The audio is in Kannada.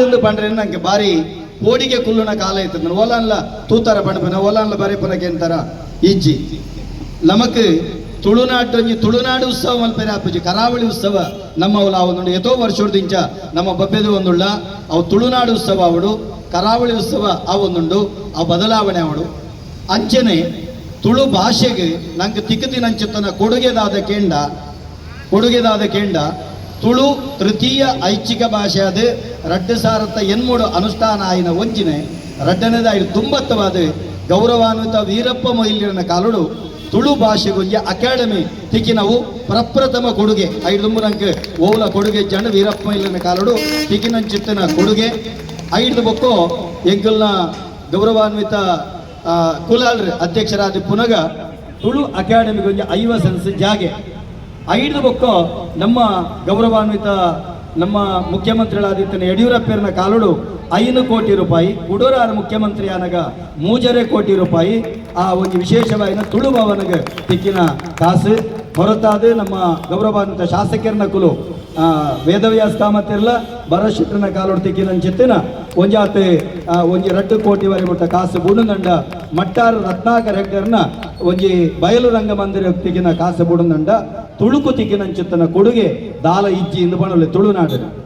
ಎಂದು ಬಂದ್ರೆ ನಂಗೆ ಬಾರಿ ಓಡಿಗೆ ಕುಲ್ಲುನ ಕಾಲ ಇರ್ತದೆ ಓಲಾನ್ಲ ತೂತಾರ ಪಂಡಪನ ಓಲಾನ್ಲ ಬಾರಿ ಅಂತಾರ ಇಜ್ಜಿ ನಮಕ್ ತುಳುನಾಡು ತುಳುನಾಡು ಉತ್ಸವ ಮಲ್ಪೆರೆ ಆಪುಜಿ. ಕರಾವಳಿ ಉತ್ಸವ ನಮ್ಮ ಅವಲ ಅವನು ಎತೋ ವರ್ಷದಿಂಚ ನಮ್ಮ ಬಬ್ಬೆದು ಒಂದುಳ್ಳ, ಅವು ತುಳುನಾಡು ಉತ್ಸವ ಅವಳು ಕರಾವಳಿ ಉತ್ಸವ ಆ ಒಂದುಂಡು ಆ ಬದಲಾವಣೆ ಅವಳು ಅಂಚನೆ ತುಳು ಭಾಷೆಗೆ ನಂಗೆ ಅಂಚತನ ಕೊಡುಗೆದಾದ ಕೇಂಡ ಕೊಡುಗೆದಾದ ಕೇಂಡ ತುಳು ತೃತೀಯ ಐಚ್ಛಿಕ ಭಾಷೆ ಅದು. ರಡ್ಡ ಸಾರತ್ತ ಎನ್ಮೂಡು ಅನುಷ್ಠಾನ ಆಯಿನ ಒಂಚಿನೆ ರಡ್ಡನದ ಐದು ತುಂಬತ್ತವಾದ ಗೌರವಾನ್ವಿತ ವೀರಪ್ಪ ಮೊಯ್ಲಿನ ಕಾಲುಡು ತುಳು ಭಾಷೆಗೊಂಜಿ ಅಕಾಡೆಮಿ ತಿಕ್ಕಿನವು ಪ್ರಪ್ರಥಮ ಕೊಡುಗೆ. ಐದು ತುಂಬ ನಂಗೆ ಓಲ ಕೊಡುಗೆ ಜನ ವೀರಪ್ಪ ಮೊಯ್ಲಿನ ಕಾಲುಡು ತಿಕ್ಕಿನಂಚಿತ್ತನ ಕೊಡುಗೆ. ಐದು ಬೊಕ್ಕೋ ಎಂಗಲ್ನ ಗೌರವಾನ್ವಿತ ಕುಲಾಲ್ರ ಅಧ್ಯಕ್ಷರಾದ ಪುನಗ ತುಳು ಅಕಾಡೆಮಿ ಒಂದು ಐವ ಸೆನ್ಸ್ ಜಾಗೆ. ಐದು ಬೊಕ್ಕ ನಮ್ಮ ಗೌರವಾನ್ವಿತ, ನಮ್ಮ ಮುಖ್ಯಮಂತ್ರಿಗಳಾದಿತ್ತನ ಯಡಿಯೂರಪ್ಪನ ಕಾಲುಡು ಐದು ಕೋಟಿ ರೂಪಾಯಿ, ಗುಡೂರಾರ ಮುಖ್ಯಮಂತ್ರಿ ಆನಗ ಮೂಜರೆ ಕೋಟಿ ರೂಪಾಯಿ, ಆ ಒಂದು ವಿಶೇಷವಾಗಿ ತುಳು ಭವನಗೆ ತಿಕ್ಕಿನ ಕಾಸು. ಹೊರತಾದ ನಮ್ಮ ಗೌರವಾನ್ವಿತ ಶಾಸಕರನ ಕುಲು ವೇದವ್ಯಾಸ ಕಾಮತ್ತಿರ್ಲ ಬರಶಿಟ್ಟನ ಕಾಲೋಡ್ ತಿಕ್ಕಿನ ಚಿತ್ತಿನ ಒಂಜಾತೆ ಒಂಜಿ ರಟ್ಟು ಕೋಟಿ ವರೆ ಮುಟ್ಟ ಕಾಸು ಬುಡುನಂಡ ಮಟ್ಟಾರು ರತ್ನಾಕರ್ ಹೆಗ್ಗರ್ನ ಒಂಜಿ ಬಯಲು ರಂಗ ಮಂದಿರ ತಿಕ್ಕಿನ ಕಾಸು ಬುಡುಂದಂಡ ತುಳುಕು ತಿಕ್ಕಿನಂಚಿತ್ತನ ಕೊಡುಗೆ ದಾಲ ಇಜ್ಜಿ ಇಂದು ಬಣಲೆ ತುಳುನಾಡು